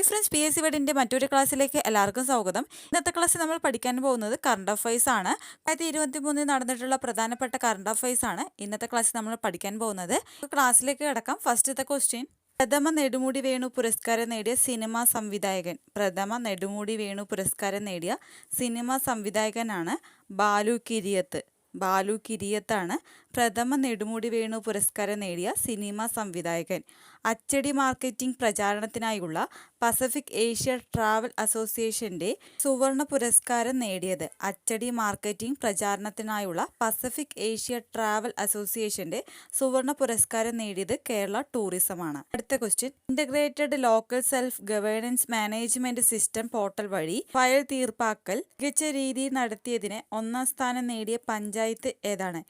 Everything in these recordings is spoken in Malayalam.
Hi friends P S C വേഡിന്റെ മറ്റൊരു ക്ലാസ്സിലേക്ക് എല്ലാവർക്കും സ്വാഗതം. ഇന്നത്തെ ക്ലാസ്സിൽ നമ്മൾ പഠിക്കാൻ പോകുന്നത് കറണ്ട് അഫയേഴ്സ് ആണ്. രണ്ടായിരത്തി ഇരുപത്തി മൂന്നിൽ നടന്നിട്ടുള്ള പ്രധാനപ്പെട്ട കറണ്ട് അഫയേഴ്സ് ആണ് ഇന്നത്തെ ക്ലാസ്സിൽ നമ്മൾ പഠിക്കാൻ പോകുന്നത്. ക്ലാസ്സിലേക്ക് കിടക്കാം. ഫസ്റ്റത്തെ ക്വസ്റ്റ്യൻ പ്രഥമ നെടുമുടി വേണു പുരസ്കാരം നേടിയ സിനിമ സംവിധായകൻ. പ്രഥമ നെടുമുടി വേണു പുരസ്കാരം നേടിയ സിനിമ സംവിധായകനാണ് ബാലു കിരിയത്ത്. ബാലു കിരിയത്താണ് പ്രഥമ നെടുമുടി വേണു പുരസ്കാരം നേടിയ സിനിമാ സംവിധായകൻ അച്ചടി മാർക്കറ്റിംഗ് പ്രചാരണത്തിനായുള്ള പസഫിക് ഏഷ്യ ട്രാവൽ അസോസിയേഷന്റെ സുവർണ പുരസ്കാരം നേടിയത്. അച്ചടി മാർക്കറ്റിംഗ് പ്രചാരണത്തിനായുള്ള പസഫിക് ഏഷ്യ ട്രാവൽ അസോസിയേഷന്റെ സുവർണ പുരസ്കാരം നേടിയത് കേരള ടൂറിസമാണ്. അടുത്ത question. Integrated local self governance management system portal വഴി ഫയൽ തീർപ്പാക്കൽ മികച്ച രീതിയിൽ നടത്തിയതിന് ഒന്നാം സ്ഥാനം നേടിയ പഞ്ചായത്ത് ഏതാണ്?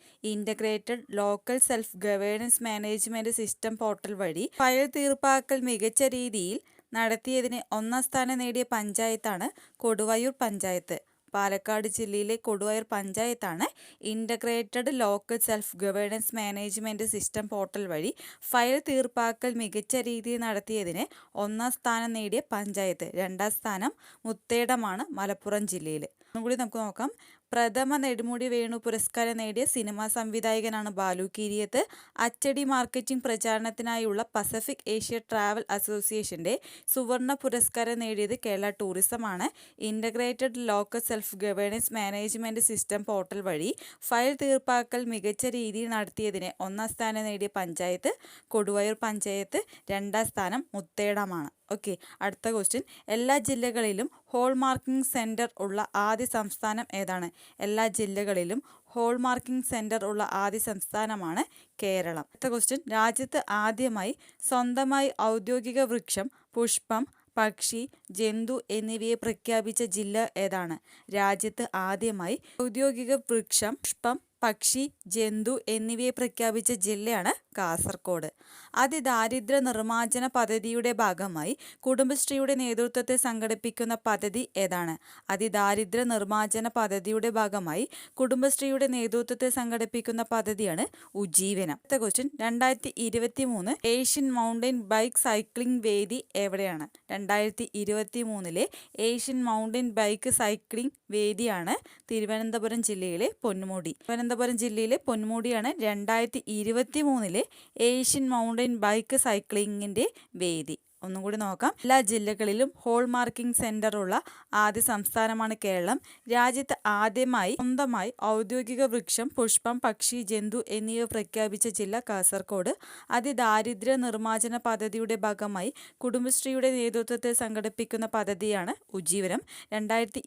Integrated local self governance management system portal വഴി ഫയൽ തീർപ്പാക്കൽ മികച്ച രീതിയിൽ നടത്തിയതിന് ഒന്നാം സ്ഥാനം നേടിയ പഞ്ചായത്താണ് കൊടുവായൂർ പഞ്ചായത്ത്. പാലക്കാട് ജില്ലയിലെ കൊടുവായൂർ പഞ്ചായത്താണ് integrated local self governance management system portal വഴി ഫയൽ തീർപ്പാക്കൽ മികച്ച രീതിയിൽ നടത്തിയതിന് ഒന്നാം സ്ഥാനം നേടിയ പഞ്ചായത്ത്. രണ്ടാം സ്ഥാനം മുത്തേടമാണ് മലപ്പുറം ജില്ലയിൽ ഒന്നുകൂടി നമുക്ക് നോക്കാം. പ്രഥമ നെടുമുടി വേണു പുരസ്കാരം നേടിയ സിനിമാ സംവിധായകനാണ് ബാലു കീരിയത്ത്. അച്ചടി മാർക്കറ്റിംഗ് പ്രചാരണത്തിനായുള്ള പസഫിക് ഏഷ്യ ട്രാവൽ അസോസിയേഷന്റെ സുവർണ പുരസ്കാരം നേടിയത് Kerala ടൂറിസമാണ് integrated local self governance management system portal വഴി ഫയൽ തീർപ്പാക്കൽ മികച്ച രീതിയിൽ നടത്തിയതിന് ഒന്നാം സ്ഥാനം നേടിയ പഞ്ചായത്ത് കൊടുവയൂർ പഞ്ചായത്ത് രണ്ടാം സ്ഥാനം മുത്തേടമാണ്. ഓക്കെ അടുത്ത ക്വസ്റ്റ്യൻ എല്ലാ ജില്ലകളിലും ഹോൾ മാർക്കിംഗ് സെന്റർ ഉള്ള ആദ്യ സംസ്ഥാനം ഏതാണ്? എല്ലാ ജില്ലകളിലും ഹോൾ മാർക്കിംഗ് സെന്റർ ഉള്ള ആദ്യ സംസ്ഥാനമാണ് കേരളം. അടുത്ത ക്വസ്റ്റ്യൻ രാജ്യത്ത് ആദ്യമായി സ്വന്തമായി ഔദ്യോഗിക വൃക്ഷം പുഷ്പം പക്ഷി ജന്തു എന്നിവയെ പ്രഖ്യാപിച്ച ജില്ല ഏതാണ്? രാജ്യത്ത് ആദ്യമായി ഔദ്യോഗിക വൃക്ഷം പുഷ്പം പക്ഷി ജന്തു എന്നിവയെ പ്രഖ്യാപിച്ച ജില്ലയാണ് കാസർഗോഡ് അതിദാരിദ്ര്യ നിർമ്മാർജന പദ്ധതിയുടെ ഭാഗമായി കുടുംബശ്രീയുടെ നേതൃത്വത്തിൽ സംഘടിപ്പിക്കുന്ന പദ്ധതി ഏതാണ്? അതിദാരിദ്ര്യ നിർമ്മാർജന പദ്ധതിയുടെ ഭാഗമായി കുടുംബശ്രീയുടെ നേതൃത്വത്തിൽ സംഘടിപ്പിക്കുന്ന പദ്ധതിയാണ് ഉജ്ജീവനം. അടുത്ത ക്വസ്റ്റ്യൻ രണ്ടായിരത്തി ഇരുപത്തി മൂന്ന് ഏഷ്യൻ മൗണ്ടൻ ബൈക്ക് സൈക്ലിംഗ് വേദി എവിടെയാണ്? രണ്ടായിരത്തി ഇരുപത്തി മൂന്നിലെ ഏഷ്യൻ മൗണ്ടൻ ബൈക്ക് സൈക്ലിംഗ് വേദിയാണ് തിരുവനന്തപുരം ജില്ലയിലെ പൊന്മുടി. തിരുവനന്തപുരം ജില്ലയിലെ പൊന്മുടിയാണ് രണ്ടായിരത്തി ഇരുപത്തി മൂന്നിലെ ഏഷ്യൻ മൗണ്ടൻ ബൈക്ക് സൈക്ലിങ്ങിന്റെ വേദി. ഒന്നും കൂടി നോക്കാം. എല്ലാ ജില്ലകളിലും ഹോൾ മാർക്കിംഗ് സെന്റർ ഉള്ള ആദ്യ സംസ്ഥാനമാണ് കേരളം. രാജ്യത്ത് ആദ്യമായി സ്വന്തമായി ഔദ്യോഗിക വൃക്ഷം പുഷ്പം പക്ഷി ജന്തു എന്നിവ പ്രഖ്യാപിച്ച ജില്ല കാസർഗോഡ്. അതിദാരിദ്ര്യ നിർമ്മാർജന പദ്ധതിയുടെ ഭാഗമായി കുടുംബശ്രീയുടെ നേതൃത്വത്തിൽ സംഘടിപ്പിക്കുന്ന പദ്ധതിയാണ് ഉജ്ജീവനം. രണ്ടായിരത്തി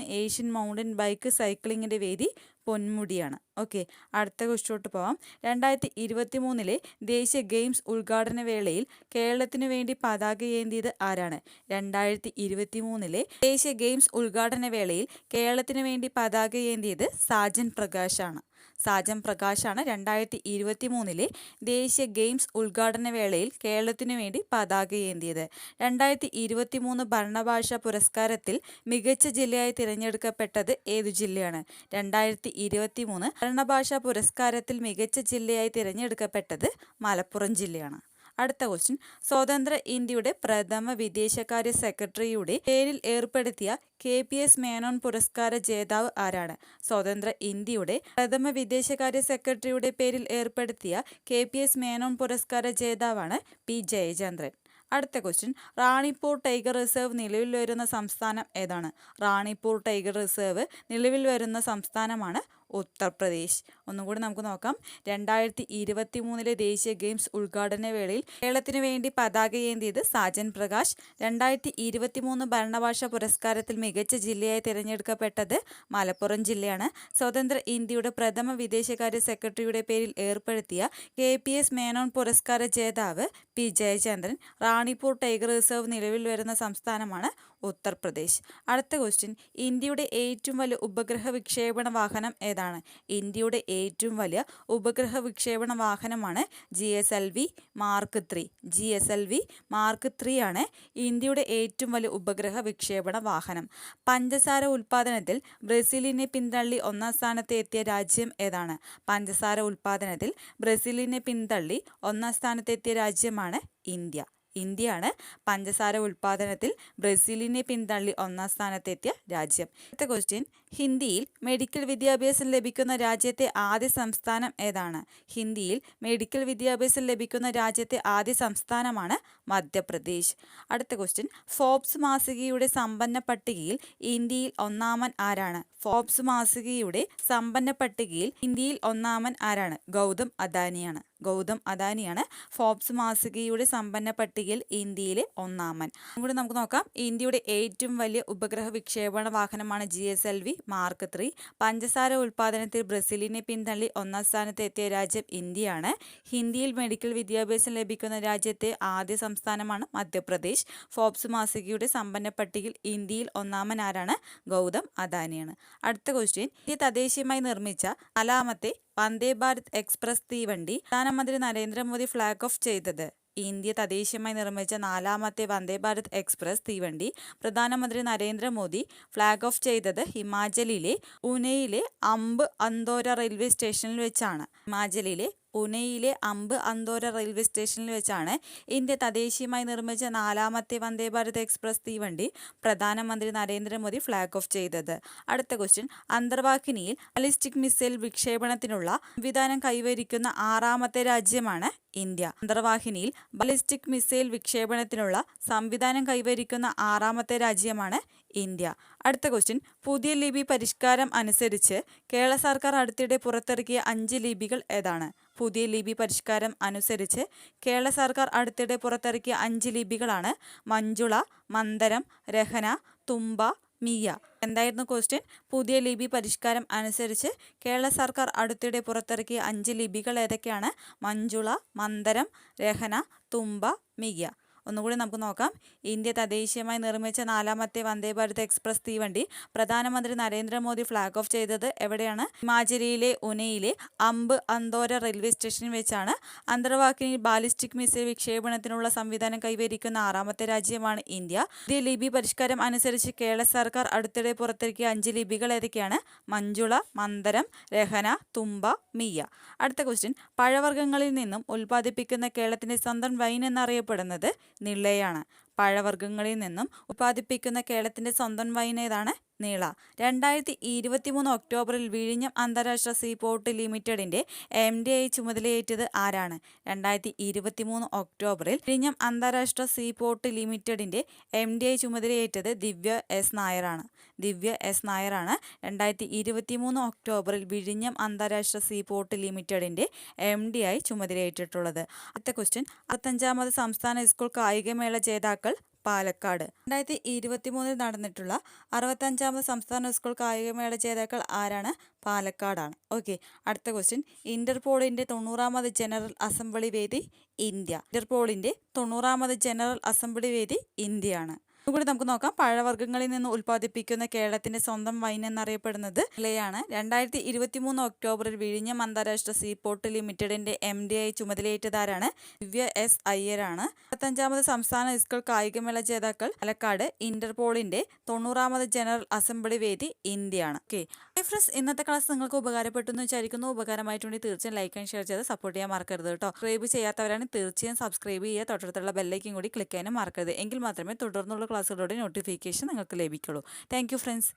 ഏഷ്യൻ മൗണ്ടൻ ബൈക്ക് സൈക്ലിങ്ങിന്റെ വേദി പൊന്മുടിയാണ്. ഓക്കെ അടുത്ത ക്വസ്റ്റ്യോട്ട് പോവാം. രണ്ടായിരത്തി ഇരുപത്തി മൂന്നിലെ ദേശീയ ഗെയിംസ് ഉദ്ഘാടന വേളയിൽ കേരളത്തിനു വേണ്ടി പതാക ഏന്തിയത് ആരാണ്? രണ്ടായിരത്തി ഇരുപത്തി മൂന്നിലെ ദേശീയ ഗെയിംസ് ഉദ്ഘാടന വേളയിൽ കേരളത്തിനു വേണ്ടി പതാക ഏന്തിയത് സാജൻ പ്രകാശാണ്. സാജൻ പ്രകാശാണ് രണ്ടായിരത്തി ഇരുപത്തി മൂന്നിലെ ദേശീയ ഗെയിംസ് ഉദ്ഘാടന വേളയിൽ കേരളത്തിനു വേണ്ടി പതാക ഏന്തിയത്. രണ്ടായിരത്തി ഇരുപത്തി മൂന്ന് ഭരണഭാഷ പുരസ്കാരത്തിൽ മികച്ച ജില്ലയായി തിരഞ്ഞെടുക്കപ്പെട്ടത് ഏതു ജില്ലയാണ്? രണ്ടായിരത്തി ഇരുപത്തി മൂന്ന് ഭരണഭാഷാ പുരസ്കാരത്തിൽ മികച്ച ജില്ലയായി തിരഞ്ഞെടുക്കപ്പെട്ടത് മലപ്പുറം ജില്ലയാണ്. അടുത്ത ക്വസ്റ്റ്യൻ സ്വതന്ത്ര ഇന്ത്യയുടെ പ്രഥമ വിദേശകാര്യ സെക്രട്ടറിയുടെ പേരിൽ ഏർപ്പെടുത്തിയ കെ പി എസ് മേനോൻ പുരസ്കാര ജേതാവ് ആരാണ്? സ്വതന്ത്ര ഇന്ത്യയുടെ പ്രഥമ വിദേശകാര്യ സെക്രട്ടറിയുടെ പേരിൽ ഏർപ്പെടുത്തിയ കെ പി എസ് മേനോൻ പുരസ്കാര ജേതാവാണ് പി ജയചന്ദ്രൻ. അടുത്ത ക്വസ്റ്റ്യൻ റാണിപ്പൂർ ടൈഗർ റിസർവ് നിലവിൽ വരുന്ന സംസ്ഥാനം ഏതാണ്? റാണിപ്പൂർ ടൈഗർ റിസർവ് നിലവിൽ വരുന്ന സംസ്ഥാനമാണ് ഉത്തർപ്രദേശ്. ഒന്നും കൂടി നമുക്ക് നോക്കാം. രണ്ടായിരത്തി ഇരുപത്തി മൂന്നിലെ ദേശീയ ഗെയിംസ് ഉദ്ഘാടന വേളയിൽ കേരളത്തിന് വേണ്ടി പതാക ഏന്തിയത് സാജൻ പ്രകാശ്. രണ്ടായിരത്തി ഇരുപത്തി മൂന്ന് ഭരണഭാഷ പുരസ്കാരത്തിൽ മികച്ച ജില്ലയായി തിരഞ്ഞെടുക്കപ്പെട്ടത് മലപ്പുറം ജില്ലയാണ്. സ്വതന്ത്ര ഇന്ത്യയുടെ പ്രഥമ വിദേശകാര്യ സെക്രട്ടറിയുടെ പേരിൽ ഏർപ്പെടുത്തിയ കെ പി എസ് മേനോൻ പുരസ്കാര ജേതാവ് P Jayachandran Ranipur tiger reserve നിലവിൽ വരുന്ന സംസ്ഥാനമാണ് ഉത്തർപ്രദേശ്. അടുത്ത ക്വസ്റ്റ്യൻ ഇന്ത്യയുടെ ഏറ്റവും വലിയ ഉപഗ്രഹ വിക്ഷേപണ വാഹനം ഏതാണ്? ഇന്ത്യയുടെ ഏറ്റവും വലിയ ഉപഗ്രഹ വിക്ഷേപണ വാഹനമാണ് G S L V mark three. G S L V mark three ആണ് ഇന്ത്യയുടെ ഏറ്റവും വലിയ ഉപഗ്രഹ വിക്ഷേപണ വാഹനം. പഞ്ചസാര ഉൽപ്പാദനത്തിൽ ബ്രസീലിനെ പിന്തള്ളി ഒന്നാം സ്ഥാനത്ത് എത്തിയ രാജ്യം ഏതാണ്? പഞ്ചസാര ഉൽപ്പാദനത്തിൽ ബ്രസീലിനെ പിന്തള്ളി ഒന്നാം സ്ഥാനത്തെത്തിയ രാജ്യമാണ് ഇന്ത്യ. ഇന്ത്യയാണ് പഞ്ചസാര ഉൽപ്പാദനത്തിൽ ബ്രസീലിനെ പിന്തള്ളി ഒന്നാം സ്ഥാനത്തെത്തിയ രാജ്യം. അടുത്ത ക്വസ്റ്റ്യൻ ഹിന്ദിയിൽ മെഡിക്കൽ വിദ്യാഭ്യാസം ലഭിക്കുന്ന രാജ്യത്തെ ആദ്യ സംസ്ഥാനം ഏതാണ്? ഹിന്ദിയിൽ മെഡിക്കൽ വിദ്യാഭ്യാസം ലഭിക്കുന്ന രാജ്യത്തെ ആദ്യ സംസ്ഥാനമാണ് മധ്യപ്രദേശ്. അടുത്ത ക്വസ്റ്റ്യൻ ഫോബ്സ് മാസികയുടെ സമ്പന്ന പട്ടികയിൽ ഇന്ത്യയിൽ ഒന്നാമൻ ആരാണ്? ഫോബ്സ് മാസികയുടെ സമ്പന്ന പട്ടികയിൽ ഇന്ത്യയിൽ ഒന്നാമൻ ആരാണ്? ഗൗതം അദാനിയാണ്. ഗൗതം അദാനിയാണ് ഫോബ്സ് മാസികയുടെ സമ്പന്ന പട്ടികയിൽ ഇന്ത്യയിലെ ഒന്നാമൻ. കൂടി നമുക്ക് നോക്കാം. ഇന്ത്യയുടെ ഏറ്റവും വലിയ ഉപഗ്രഹ വിക്ഷേപണ വാഹനമാണ് G S L V. Mark three. പഞ്ചസാര ഉൽപ്പാദനത്തിൽ ബ്രസീലിനെ പിന്തള്ളി ഒന്നാം സ്ഥാനത്ത് എത്തിയ രാജ്യം ഇന്ത്യയാണ്. ഹിന്ദിയിൽ മെഡിക്കൽ വിദ്യാഭ്യാസം ലഭിക്കുന്ന രാജ്യത്തെ ആദ്യ സംസ്ഥാനമാണ് മധ്യപ്രദേശ്. ഫോബ്സ് മാസികയുടെ സമ്പന്ന പട്ടികയിൽ ഇന്ത്യയിൽ ഒന്നാമൻ ആരാണ്? ഗൗതം അദാനിയാണ്. അടുത്ത ക്വസ്റ്റ്യൻ ഇന്ത്യ തദ്ദേശീയമായി നിർമ്മിച്ച നാലാമത്തെ വന്ദേ ഭാരത് എക്സ്പ്രസ് തീവണ്ടി പ്രധാനമന്ത്രി നരേന്ദ്രമോദി ഫ്ളാഗ് ഓഫ് ചെയ്തത്. ഇന്ത്യ തദ്ദേശീയമായി നിർമ്മിച്ച നാലാമത്തെ വന്ദേ ഭാരത് എക്സ്പ്രസ് തീവണ്ടി പ്രധാനമന്ത്രി നരേന്ദ്രമോദി ഫ്ളാഗ് ഓഫ് ചെയ്തത് ഹിമാചലിലെ ഉനയിലെ അമ്പ് അന്തോര റെയിൽവേ സ്റ്റേഷനിൽ വെച്ചാണ്. ഹിമാചലിലെ പുനെയിലെ അമ്പ് അന്തോര റെയിൽവേ സ്റ്റേഷനിൽ വെച്ചാണ് ഇന്ത്യ തദ്ദേശീയമായി നിർമ്മിച്ച നാലാമത്തെ വന്ദേ ഭാരത് എക്സ്പ്രസ് തീവണ്ടി പ്രധാനമന്ത്രി നരേന്ദ്രമോദി ഫ്ളാഗ് ഓഫ് ചെയ്തത്. അടുത്ത ക്വസ്റ്റ്യൻ അന്തർവാഹിനിയിൽ ബാലിസ്റ്റിക് മിസൈൽ വിക്ഷേപണത്തിനുള്ള സംവിധാനം കൈവരിക്കുന്ന ആറാമത്തെ രാജ്യമാണ് ഇന്ത്യ. അന്തർവാഹിനിയിൽ ബാലിസ്റ്റിക് മിസൈൽ വിക്ഷേപണത്തിനുള്ള സംവിധാനം കൈവരിക്കുന്ന ആറാമത്തെ രാജ്യമാണ് ഇന്ത്യ. അടുത്ത ക്വസ്റ്റ്യൻ പുതിയ ലിപി പരിഷ്കാരം അനുസരിച്ച് കേരള സർക്കാർ അടുത്തിടെ പുറത്തിറക്കിയ അഞ്ച് ലിപികൾ ഏതാണ്? പുതിയ ലിപി പരിഷ്കാരം അനുസരിച്ച് കേരള സർക്കാർ അടുത്തിടെ പുറത്തിറക്കിയ അഞ്ച് ലിപികളാണ് മഞ്ജുള മന്ദരം രഹന തുമ്പ മിയ. എന്തായിരുന്നു ക്വസ്റ്റ്യൻ പുതിയ ലിപി പരിഷ്കാരം അനുസരിച്ച് കേരള സർക്കാർ അടുത്തിടെ പുറത്തിറക്കിയ അഞ്ച് ലിപികൾ ഏതൊക്കെയാണ്? മഞ്ജുള മന്ദരം രഹന തുമ്പ മിയ. ഒന്നുകൂടി നമുക്ക് നോക്കാം. ഇന്ത്യ തദ്ദേശീയമായി നിർമ്മിച്ച നാലാമത്തെ വന്ദേ ഭാരത് എക്സ്പ്രസ് തീവണ്ടി പ്രധാനമന്ത്രി നരേന്ദ്രമോദി ഫ്ളാഗ് ഓഫ് ചെയ്തത് എവിടെയാണ്? ഹിമാചലിയിലെ ഉനയിലെ അമ്പ് അന്തോര റെയിൽവേ സ്റ്റേഷനിൽ വെച്ചാണ്. അന്തർവാഹിനി ബാലിസ്റ്റിക് മിസൈൽ വിക്ഷേപണത്തിനുള്ള സംവിധാനം കൈവരിക്കുന്ന ആറാമത്തെ രാജ്യമാണ് ഇന്ത്യ. ഇന്ത്യ ലിപി പരിഷ്കാരം അനുസരിച്ച് കേരള സർക്കാർ അടുത്തിടെ പുറത്തിറക്കിയ അഞ്ച് ലിപികൾ ഏതൊക്കെയാണ്? മഞ്ജുള മന്ദരം രഹന തുമ്പ മിയ. അടുത്ത ക്വസ്റ്റ്യൻ പഴവർഗങ്ങളിൽ നിന്നും ഉൽപ്പാദിപ്പിക്കുന്ന കേരളത്തിന്റെ സ്വന്തം വൈൻ എന്നറിയപ്പെടുന്നത് നിളയാണ് പഴവർഗങ്ങളിൽ നിന്നും ഉൽപ്പാദിപ്പിക്കുന്ന കേരളത്തിന്റെ സ്വന്തം വൈൻ ഏതാണ്? നീള. രണ്ടായിരത്തി ഇരുപത്തി മൂന്ന് ഒക്ടോബറിൽ വിഴിഞ്ഞം അന്താരാഷ്ട്ര സീ പോർട്ട് ലിമിറ്റഡിന്റെ എം ഡി ഐ ചുമതലയേറ്റത് ആരാണ്? രണ്ടായിരത്തി ഇരുപത്തി മൂന്ന് ഒക്ടോബറിൽ വിഴിഞ്ഞം അന്താരാഷ്ട്ര സീ പോർട്ട് ലിമിറ്റഡിന്റെ എം ഡി ഐ ചുമതലയേറ്റത് ദിവ്യ എസ് നായരാണ്. ദിവ്യ എസ് നായരാണ് രണ്ടായിരത്തി ഇരുപത്തി മൂന്ന് ഒക്ടോബറിൽ വിഴിഞ്ഞം അന്താരാഷ്ട്ര സീ പോർട്ട് ലിമിറ്റഡിന്റെ എം ഡി ആയി ചുമതലയേറ്റിട്ടുള്ളത്. അടുത്ത ക്വസ്റ്റ്യൻ അറുപത്തഞ്ചാമത് സംസ്ഥാന സ്കൂൾ കായികമേള ജേതാക്കൾ പാലക്കാട്. രണ്ടായിരത്തി ഇരുപത്തി മൂന്നിൽ നടന്നിട്ടുള്ള അറുപത്തഞ്ചാമത് സംസ്ഥാന സ്കൂൾ കായികമേള ജേതാക്കൾ ആരാണ്? പാലക്കാടാണ്. ഓക്കെ അടുത്ത ക്വസ്റ്റ്യൻ ഇന്റർപോളിന്റെ തൊണ്ണൂറാമത് ജനറൽ അസംബ്ലി വേദി ഇന്ത്യ. ഇന്റർപോളിന്റെ തൊണ്ണൂറാമത് ജനറൽ അസംബ്ലി വേദി ഇന്ത്യയാണ്. കൂടി നമുക്ക് നോക്കാം. പഴവർഗങ്ങളിൽ നിന്ന് ഉൽപ്പാദിപ്പിക്കുന്ന കേരളത്തിന്റെ സ്വന്തം വൈൻ എന്നറിയപ്പെടുന്നത് ഇലയാണ് രണ്ടായിരത്തി ഇരുപത്തി മൂന്ന് ഒക്ടോബറിൽ വിഴിഞ്ഞം അന്താരാഷ്ട്ര സീപോർട്ട് ലിമിറ്റഡിന്റെ എം ഡി ഐ ചുമതലയേറ്റതാരാണ്? ദിവ്യ എസ് അയ്യരാണ്. ഇരുപത്തഞ്ചാമത് സംസ്ഥാന സ്കൂൾ കായികമേള ജേതാക്കൾ പാലക്കാട് ഇന്റർപോളിന്റെ തൊണ്ണൂറാമത് ജനറൽ അസംബ്ലി വേദി ഇന്ത്യയാണ്. ഓക്കെ. ഫ്രണ്ട്സ് ഇന്നത്തെ ക്ലാസ് നിങ്ങൾക്ക് ഉപകാരപ്പെട്ടു എന്ന് വിചാരിക്കുന്നു. ഉപകാരമായിട്ടുണ്ടെങ്കിൽ തീർച്ചയായും ലൈക്ക് ആൻഡ് ഷെയർ ചെയ്ത് സപ്പോർട്ട് ചെയ്യാൻ മറക്കരുത് കേട്ടോ. സബ്സ്ക്രൈബ് ചെയ്യാത്തവരാണ് തീർച്ചയായും സബ്സ്ക്രൈബ് ചെയ്യുക. തൊട്ടടുത്തുള്ള ബെല്ലൈക്കും കൂടി ക്ലിക്ക് ചെയ്യാനും മറക്കരുത്. എങ്കിൽ മാത്രമേ തുടർന്നുള്ള ക്ലാസ്സുകളുടെ നോട്ടിഫിക്കേഷൻ നിങ്ങൾക്ക് ലഭിക്കുള്ളൂ. Thank friends